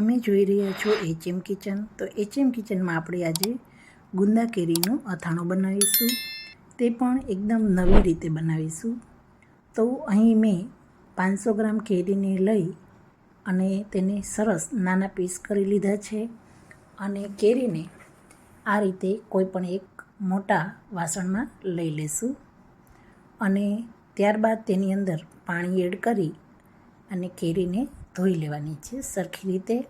તમે જોઈ રહ્યા છો એચએમ કિચન તો એચએમ કિચનમાં આપણે આજે ગુંદા કેરીનું અથાણું બનાવીશું. તે પણ એકદમ નવી રીતે બનાવીશું. તો અહીં મેં પાંચસો ગ્રામ કેરીને લઈ અને તેને સરસ નાના પીસ કરી લીધા છે અને કેરીને આ રીતે કોઈ પણ એક મોટા વાસણમાં લઈ લેશું. અને ત્યારબાદ તેની અંદર પાણી એડ કરી અને કેરીને ધોઈ લેવાની છે, સરખી રીતે.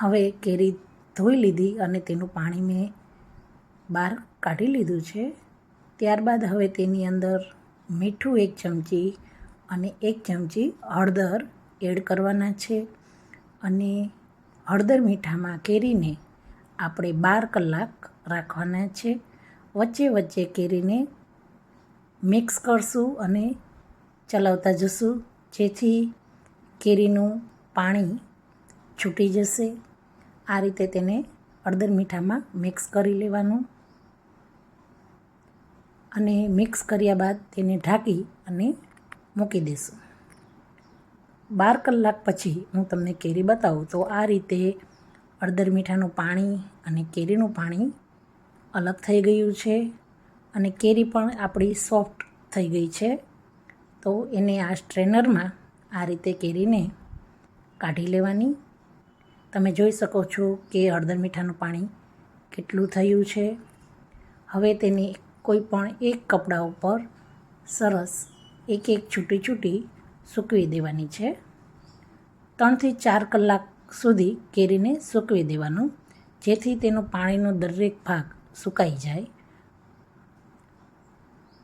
હવે કેરી ધોઈ લીધી અને તેનું પાણી મેં બહાર કાઢી લીધું છે. ત્યારબાદ હવે તેની અંદર મીઠું એક ચમચી અને એક ચમચી હળદર એડ કરવાના છે અને હળદર મીઠામાં કેરીને આપણે બાર કલાક રાખવાના છે. વચ્ચે વચ્ચે કેરીને મિક્સ કરશું અને ચલાવતા જશું. જેથી કેરીનું પાણી છૂટી જશે. આ રીતે તેને હળદર મીઠામાં મિક્સ કરી લેવાનું અને મિક્સ કર્યા બાદ તેને ઢાંકી અને મૂકી દેશું. બાર કલાક પછી હું તમને કેરી બતાવું તો આ રીતે હળદર મીઠાનું પાણી અને કેરીનું પાણી અલગ થઈ ગયું છે અને કેરી પણ આપણી સોફ્ટ થઈ ગઈ છે. તો એને આ સ્ટ્રેનરમાં આ રીતે કેરીને કાઢી લેવાની. તમે જોઈ શકો છો કે હળદર મીઠાનું પાણી કેટલું થયું છે. હવે તેને કોઈ પણ એક કપડા ઉપર સરસ એક એક છૂટી છૂટી સૂકવી દેવાની છે. ત્રણથી ચાર કલાક સુધી કેરીને સૂકવી દેવાનું, જેથી તેનો પાણીનો દરેક ભાગ સુકાઈ જાય.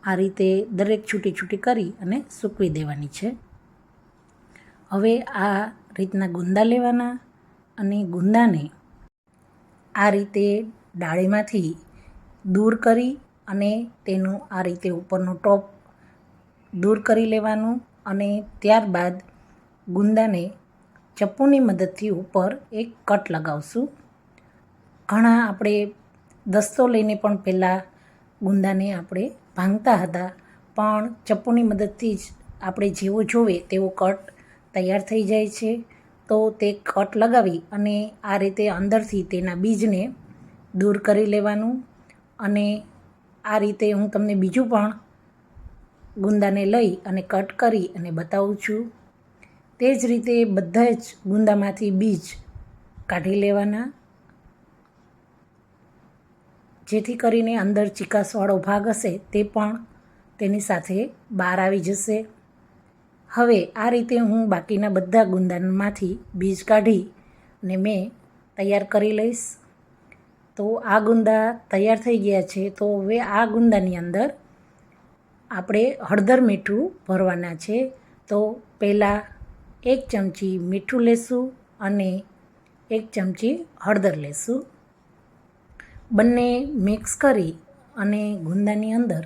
આ રીતે દરેક છૂટી છૂટી કરી અને સૂકવી દેવાની છે. હવે આ રીતના ગુંદા લેવાના અને ગુંદાને આ રીતે ડાળીમાંથી દૂર કરી અને તેનું આ રીતે ઉપરનું ટોપ દૂર કરી લેવાનું અને ત્યારબાદ ગુંદાને ચપ્પુની મદદથી ઉપર એક કટ લગાવશું. ઘણા આપણે દસ્તો લઈને પણ પહેલાં ગુંદાને આપણે ભાંગતા હતા. પણ ચપ્પુની મદદથી જ આપણે જેવો જોવે તેવો કટ તૈયાર થઈ જાય છે. તો તે કટ લગાવી અને આ રીતે અંદરથી તેના બીજને દૂર કરી લેવાનું. અને આ રીતે હું તમને બીજું પણ ગુંદાને લઈ અને કટ કરી અને બતાવું છું. તે જ રીતે બધા જ ગુંદામાંથી બીજ કાઢી લેવાના. જેથી કરીને અંદર ચિકાસવાળો ભાગ હશે તે પણ તેની સાથે બહાર આવી જશે. હવે આ રીતે હું બાકીના બધા ગુંદામાંથી બીજ કાઢી ને મેં તૈયાર કરી લઈશ. તો આ ગુંદા તૈયાર થઈ ગયા છે. તો હવે આ ગુંદાની અંદર આપણે હળદર મીઠું ભરવાના છે. તો પહેલાં એક ચમચી મીઠું લેશું અને એક ચમચી હળદર લેશું. બંને મિક્સ કરી અને ગુંદાની અંદર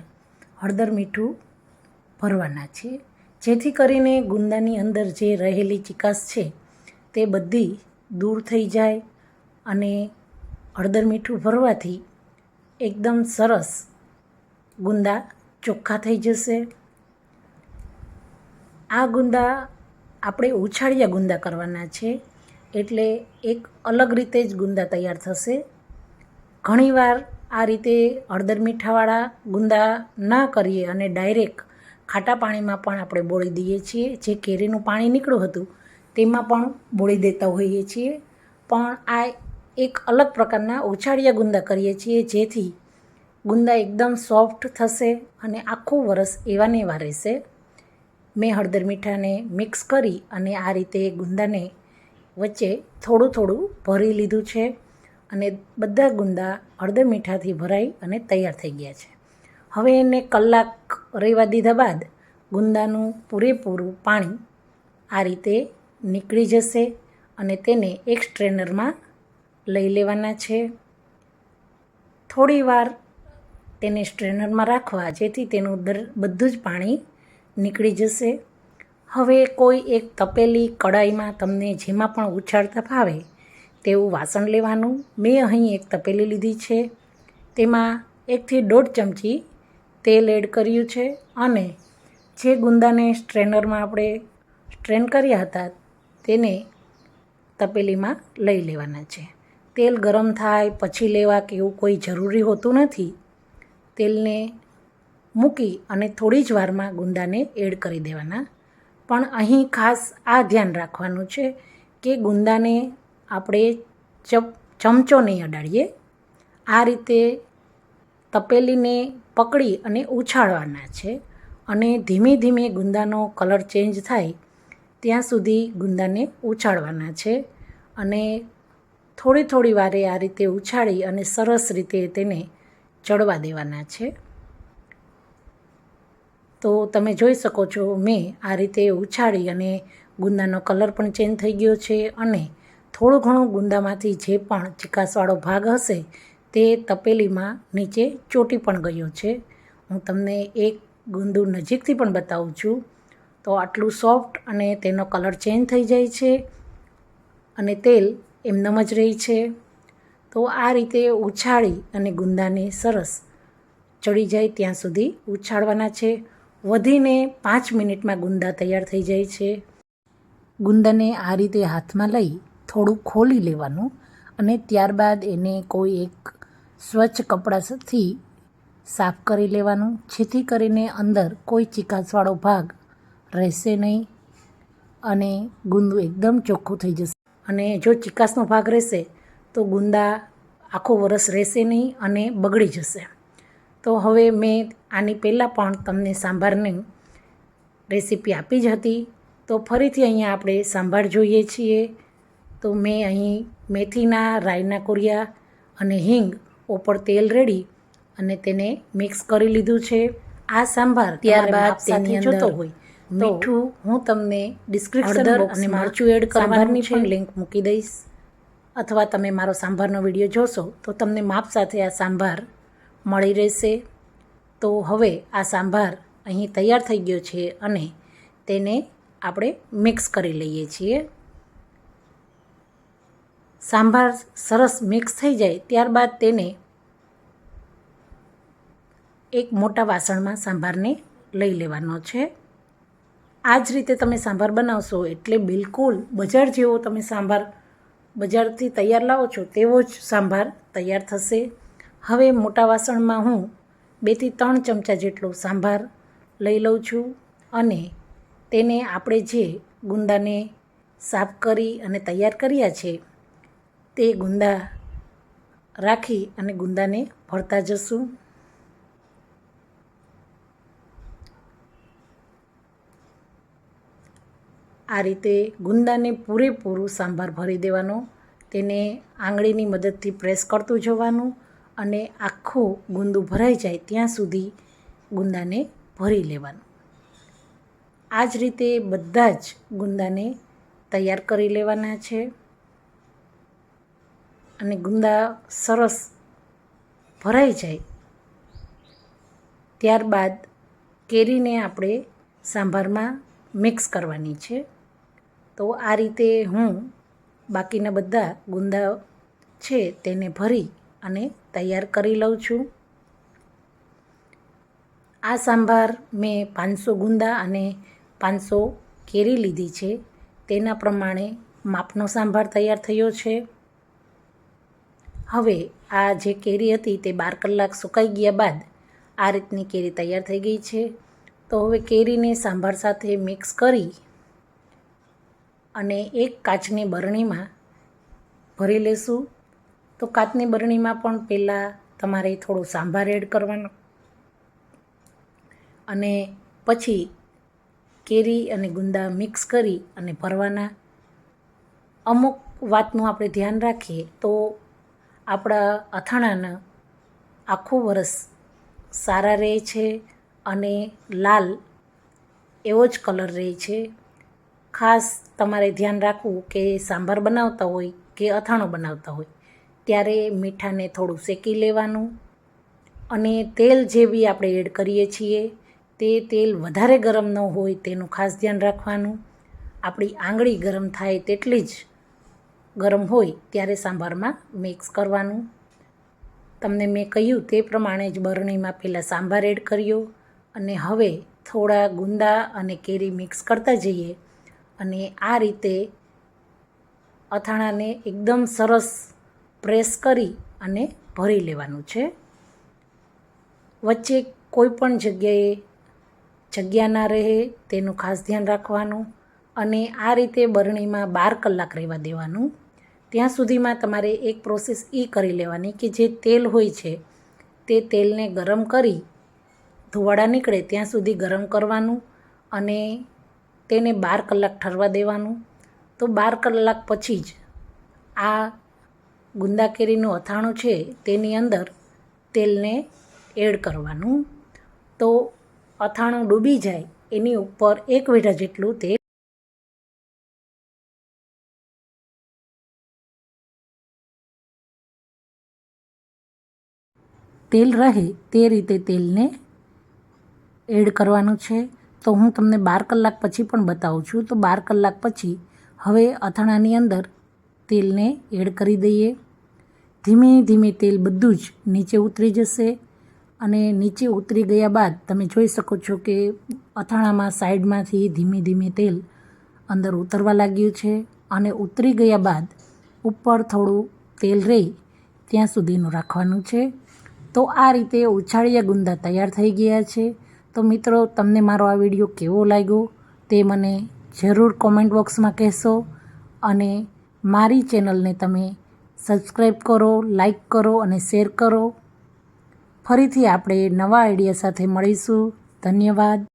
હળદર મીઠું ભરવાના છે. જેથી કરીને ગુંદાની અંદર જે રહેલી ચિકાસ છે તે બધી દૂર થઈ જાય અને હળદર મીઠું ભરવાથી એકદમ સરસ ગુંદા ચોખ્ખા થઈ જશે. આ ગુંદા આપણે ઉછાળિયા ગુંદા કરવાના છે. એટલે એક અલગ રીતે જ ગુંદા તૈયાર થશે. ઘણીવાર આ રીતે હળદર મીઠાવાળા ગુંદા ના કરીએ અને ડાયરેક્ટ ખાટા પાણીમાં પણ આપણે બોળી દઈએ છીએ. જે કેરીનું પાણી નીકળ્યું હતું, તેમાં પણ બોળી દેતા હોઈએ છીએ. પણ આ એક અલગ પ્રકારના ઉછાળિયા ગુંદા કરીએ છીએ, જેથી ગુંદા એકદમ સોફ્ટ થશે અને આખું વરસ એવા ને એવા રહેશે. મેં હળદર મીઠાને મિક્સ કરી અને આ રીતે ગુંદાને વચ્ચે થોડું થોડું ભરી લીધું છે. અને બધા ગુંદા હળદર મીઠાથી ભરાઈ અને તૈયાર થઈ ગયા છે. હવે એને કલાક રહેવા દીધા બાદ ગુંદાનું પૂરેપૂરું પાણી આ રીતે નીકળી જશે અને તેને એક સ્ટ્રેનરમાં લઈ લેવાના છે. થોડીવાર તેને સ્ટ્રેનરમાં રાખવા જેથી તેનું દર બધું જ પાણી નીકળી જશે. હવે કોઈ એક તપેલી કડાઈમાં તમને જેમાં પણ ઉછાળતા ફાવે તેવું વાસણ લેવાનું. મેં અહીં એક તપેલી લીધી છે. તેમાં એકથી દોઢ ચમચી તેલ એડ કર્યું છે અને જે ગુંદાને સ્ટ્રેનરમાં આપણે સ્ટ્રેન કર્યા હતા તેને તપેલીમાં લઈ લેવાના છે. તેલ ગરમ થાય પછી લેવા કે એવું કોઈ જરૂરી હોતું નથી. તેલને મૂકી અને થોડી જ વારમાં ગુંદાને એડ કરી દેવાના. પણ અહીં ખાસ આ ધ્યાન રાખવાનું છે કે ગુંદાને આપણે ચમચો નહીં અડાડીએ. આ રીતે તપેલીને પકડી અને ઉછાળવાના છે અને ધીમે ધીમે ગુંદાનો કલર ચેન્જ થાય ત્યાં સુધી ગુંદાને ઉછાળવાના છે અને થોડી થોડી વારે આ રીતે ઉછાળી અને સરસ રીતે તેને ચડવા દેવાના છે. તો તમે જોઈ શકો છો મેં આ રીતે ઉછાળી અને ગુંદાનો કલર પણ ચેન્જ થઈ ગયો છે અને થોડું ઘણું ગુંદામાંથી જે પણ ચિકાસવાળો ભાગ હશે, તે તપેલીમાં નીચે ચોંટી પણ ગયો છે. હું તમને એક ગુંદુ નજીકથી પણ બતાવું છું. તો આટલું સોફ્ટ અને તેનો કલર ચેન્જ થઈ જાય છે અને તેલ એમનેમ જ રહી છે. તો આ રીતે ઉછાળી અને ગુંદાને સરસ ચડી જાય ત્યાં સુધી ઉછાળવાના છે. વધીને પાંચ મિનિટમાં ગુંદા તૈયાર થઈ જાય છે. ગુંદાને આ રીતે હાથમાં લઈ થોડું ખોલી લેવાનું અને ત્યારબાદ એને કોઈ એક સ્વચ્છ કપડાથી સાફ કરી લેવાનું. જેથી કરીને અંદર કોઈ ચિકાસવાળો ભાગ રહેશે નહીં અને ગુંદુ એકદમ ચોખ્ખું થઈ જશે. અને જો ચિકાસનો ભાગ રહેશે તો ગુંદા આખું વરસ રહેશે નહીં અને બગડી જશે. તો હવે મેં આની પહેલાં પણ તમને સાંભારની રેસીપી આપી જ હતી. તો ફરીથી અહીંયા આપણે સાંભાર જોઈએ છીએ. તો મેં અહીં મેથીના રાઈના કોરિયા અને હિંગ ઉપર તેલ રેડી અને તેને મિક્સ કરી લીધું છે. આ સાંભાર ત્યારબાદ તેની જોતો હોય. મીઠું હું તમને ડિસ્ક્રિપ્શન અને મરચું એડ કરવાની પણ લિંક મૂકી દઈશ. અથવા તમે મારો સાંભારનો વીડિયો જોશો તો તમને માપ સાથે આ સાંભાર મળી રહેશે. તો હવે આ સાંભાર અહીં તૈયાર થઈ ગયો છે અને તેને આપણે મિક્સ કરી લઈએ છીએ. સાંભાર સરસ મિક્સ થઈ જાય ત્યારબાદ તેને એક મોટા વાસણમાં સાંભારને લઈ લેવાનો છે. આ જ રીતે તમે સાંભાર બનાવશો એટલે બિલકુલ બજાર જેવો તમે સાંભાર બજારથી તૈયાર લાવો છો તેવો જ સાંભાર તૈયાર થશે. હવે મોટા વાસણમાં હું બેથી ત્રણ ચમચા જેટલો સાંભાર લઈ લઉં છું અને તેને આપણે જે ગુંદાને સાફ કરી અને તૈયાર કર્યા છે તે ગુંદા રાખી અને ગુંદાને ભરતા જશું. આ રીતે ગુંદાને પૂરેપૂરું સાંભાર ભરી દેવાનો, તેને આંગળીની મદદથી પ્રેસ કરતું જવાનું અને આખું ગુંદું ભરાઈ જાય ત્યાં સુધી ગુંદાને ભરી લેવાનું. આ જ રીતે બધા જ ગુંદાને તૈયાર કરી લેવાના છે. અને ગુંદા સરસ ભરાઈ જાય. ત્યારબાદ કેરીને આપણે સાંભારમાં મિક્સ કરવાની છે. તો આ રીતે હું બાકીના બધા ગુંદા છે તેને ભરી અને તૈયાર કરી લઉં છું. આ સાંભાર મેં પાંચસો ગુંદા અને પાંચસો કેરી લીધી છે. તેના પ્રમાણે માપનો સાંભાર તૈયાર થયો છે. હવે આ જે કેરી હતી તે બાર કલાક સુકાઈ ગયા બાદ આ રીતની કેરી તૈયાર થઈ ગઈ છે. તો હવે કેરીને સાંભાર સાથે મિક્સ કરી અને એક કાચની બરણીમાં ભરી લેશું. તો કાચની બરણીમાં પણ પહેલાં તમારે થોડો સાંભાર એડ કરવાનો અને પછી કેરી અને ગુંદા મિક્સ કરી અને ભરવાના. અમુક વાતનું આપણે ધ્યાન રાખીએ તો આપણા અથાણાના આખું વરસ સારા રહે છે અને લાલ એવો જ કલર રહે છે. ખાસ તમારે ધ્યાન રાખવું કે સાંભાર બનાવતા હોય કે અથાણો બનાવતા હોય, ત્યારે મીઠાને થોડું શેકી લેવાનું અને તેલ જે બી આપણે એડ કરીએ છીએ, તે તેલ વધારે ગરમ ન હોય તેનું ખાસ ધ્યાન રાખવાનું. આપણી આંગળી ગરમ થાય તેટલી જ ગરમ હોય ત્યારે સાંભારમાં મિક્સ કરવાનું. તમને મેં કહ્યું તે પ્રમાણે જ બરણીમાં પહેલાં સાંભાર એડ કર્યો અને હવે થોડા ગુંદા અને કેરી મિક્સ કરતા જઈએ અને આ રીતે અથાણાને એકદમ સરસ પ્રેસ કરી અને ભરી લેવાનું છે. વચ્ચે કોઈ પણ જગ્યાએ જગ્યા ના રહે તેનું ખાસ ધ્યાન રાખવાનું. અને આ રીતે બરણીમાં બાર કલાક રહેવા દેવાનું. ત્યાં સુધીમાં તમારે એક પ્રોસેસ એ કરી લેવાની કે જે તેલ હોય છે, તે તેલને ગરમ કરી ધુવાડા નીકળે ત્યાં સુધી ગરમ કરવાનું અને તેને બાર કલાક ઠરવા દેવાનું. તો બાર કલાક પછી જ આ ગુંદા કેરીનું અથાણું છે તેની અંદર તેલને એડ કરવાનું. તો અથાણું ડૂબી જાય એની ઉપર એક વીઘા જેટલું તેલ તેલ રહે તે રીતે તેલને એડ કરવાનું છે. તો હું તમને બાર કલાક પછી પણ બતાવું છું. તો બાર કલાક પછી હવે અથાણાની અંદર તેલને એડ કરી દઈએ. ધીમે ધીમે તેલ બધું જ નીચે ઉતરી જશે અને નીચે ઉતરી ગયા બાદ તમે જોઈ શકો છો કે અથાણામાં સાઈડમાંથી ધીમે ધીમે તેલ અંદર ઉતરવા લાગ્યું છે અને ઉતરી ગયા બાદ ઉપર થોડું તેલ રહે ત્યાં સુધીનું રાખવાનું છે. તો આ રીતે ઉછાળિયા ગુંદા તૈયાર થઈ ગયા છે. તો મિત્રો, તમને મારો આ વીડિયો કેવો લાગ્યો તે મને જરૂર કોમેન્ટ બોક્સમાં કહેશો અને મારી ચેનલને તમે સબસ્ક્રાઈબ કરો લાઈક કરો અને શેર કરો. ફરીથી આપણે નવા આઈડિયા સાથે મળીશું. ધન્યવાદ.